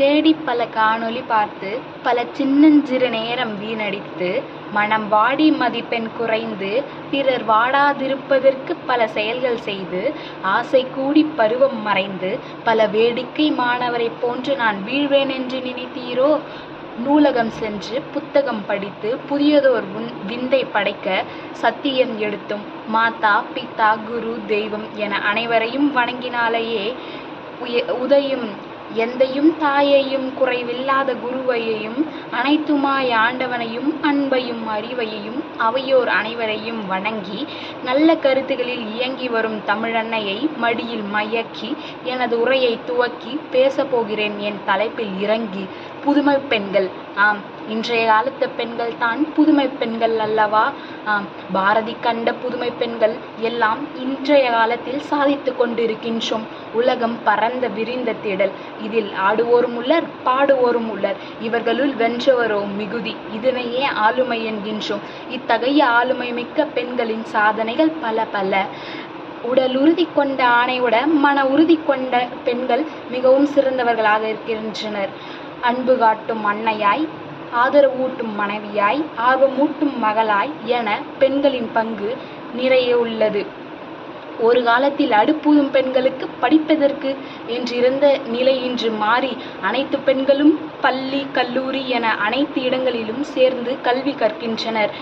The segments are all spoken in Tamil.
தேடிப் பல காணொளி பார்த்து பல சின்னஞ்சிறு நேரம் வீணடித்து மனம் வாடி மதிப்பெண் குறைந்து பிறர் வாடாதிருப்பதற்கு பல செயல்கள் செய்து ஆசை கூடிப் பருவம் மறைந்து பல வேடிக்கை மாணவரைப் போன்று நான் வீழ்வேன் என்று நினைத்தீரோ? நூலகம் சென்று புத்தகம் படித்து புதியதோர் விந்தை படைக்க சத்தியம் எடுத்தும் மாதா பிதா குரு தெய்வம் என அனைவரையும் வணங்கினாலேயே உதயும் எந்தையும் தாயையும் குறைவில்லாத குருவையையும் அனைத்துமாய் ஆண்டவனையும் அன்பையும் அறிவையையும் அவையோர் அனைவரையும் வணங்கி நல்ல கருத்துகளில் இயங்கி வரும் தமிழன்னையை மடியில் மயக்கி எனது உரையை துவக்கி பேசப்போகிறேன் என் தலைப்பில் இறங்கி புதுமை பெண்கள். ஆம் இன்றைய காலத்து பெண்கள் தான் புதுமை பெண்கள் அல்லவா? ஆம் பாரதி கண்ட புதுமை பெண்கள் எல்லாம் இன்றைய காலத்தில் சாதித்து கொண்டிருக்கின்றோம். உலகம் பரந்த விரிந்த தேடல். இதில் ஆடுவோரும் உள்ளர் பாடுவோரும் உள்ளர் இவர்களுள் வென்றவரோ மிகுதி. இதனையே ஆளுமை என்கின்றோம். இத்தகைய ஆளுமை மிக்க பெண்களின் சாதனைகள் பல பல. உடல் உறுதி கொண்ட ஆணையோட மன உறுதி கொண்ட பெண்கள் மிகவும் சிறந்தவர்களாக இருக்கின்றனர். அன்பு காட்டும் அன்னையாய் ஆதரவூட்டும் மனைவியாய் ஆர்வமூட்டும் மகளாய் என பெண்களின் பங்கு நிறைய உள்ளது. ஒரு காலத்தில் அடுப்பூதும் பெண்களுக்கு படிப்பதற்கு என்றிருந்த நிலை இன்று மாறி அனைத்து பெண்களும் பள்ளி கல்லூரி என அனைத்து இடங்களிலும் சேர்ந்து கல்வி கற்கின்றனர்.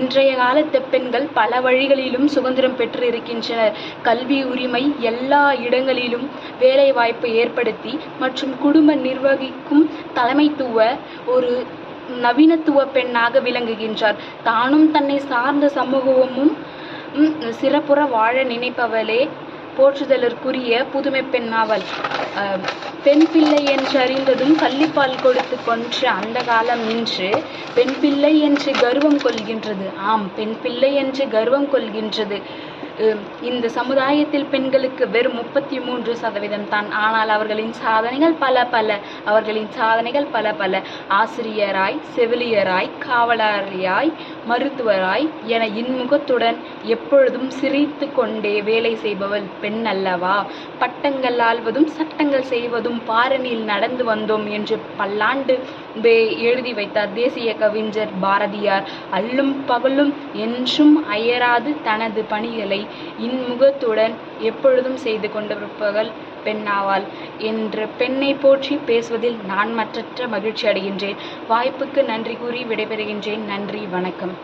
இன்றைய காலத்து பெண்கள் பல வழிகளிலும் சுதந்திரம் பெற்று இருக்கின்றனர் கல்வி உரிமை எல்லா இடங்களிலும் வேலைவாய்ப்பை ஏற்படுத்தி மற்றும் குடும்ப நிர்வகிக்கும் தலைமைத்துவ ஒரு நவீனத்துவ பெண்ணாக விளங்குகின்றார். தானும் தன்னை சார்ந்த சமூகமும் சிறப்புற வாழ நினைப்பவளே போற்றுதலற்குரிய புதுமை பெண் பெண் பிள்ளை என்று அறிந்ததும் கள்ளிப்பால் கொடுத்து கொன்ற அந்த காலம் இன்று பெண் பிள்ளை என்று கர்வம் கொள்கின்றது. ஆம் பெண் பிள்ளை என்று கர்வம் கொள்கின்றது. இந்த சமுதாயத்தில் பெண்களுக்கு வெறும் முப்பத்தி மூன்று சதவீதம் தான். ஆனால் அவர்களின் சாதனைகள் பல பல. அவர்களின் சாதனைகள் பல பல. ஆசிரியராய் செவிலியராய் காவலாரியாய் மருத்துவராய் என இன்முகத்துடன் எப்பொழுதும் சிரித்து கொண்டே வேலை செய்பவள் பெண் அல்லவா? பட்டங்கள் ஆள்வதும் சட்டங்கள் செய்வதும் பாரணியில் நடந்து வந்தோம் என்று பல்லாண்டு எழுதி வைத்தார் தேசிய கவிஞர் பாரதியார். அல்லும் பகலும் என்றும் அயராது தனது பணிகளை இன்முகத்துடன் எப்பொழுதும் செய்து கொண்டிருப்பவள் பெண்ணாவாள் என்று பெண்ணை போற்றி பேசுவதில் நான் மற்றற்ற மகிழ்ச்சி அடைகின்றேன். வாய்ப்புக்கு நன்றி கூறி விடைபெறுகின்றேன். நன்றி வணக்கம்.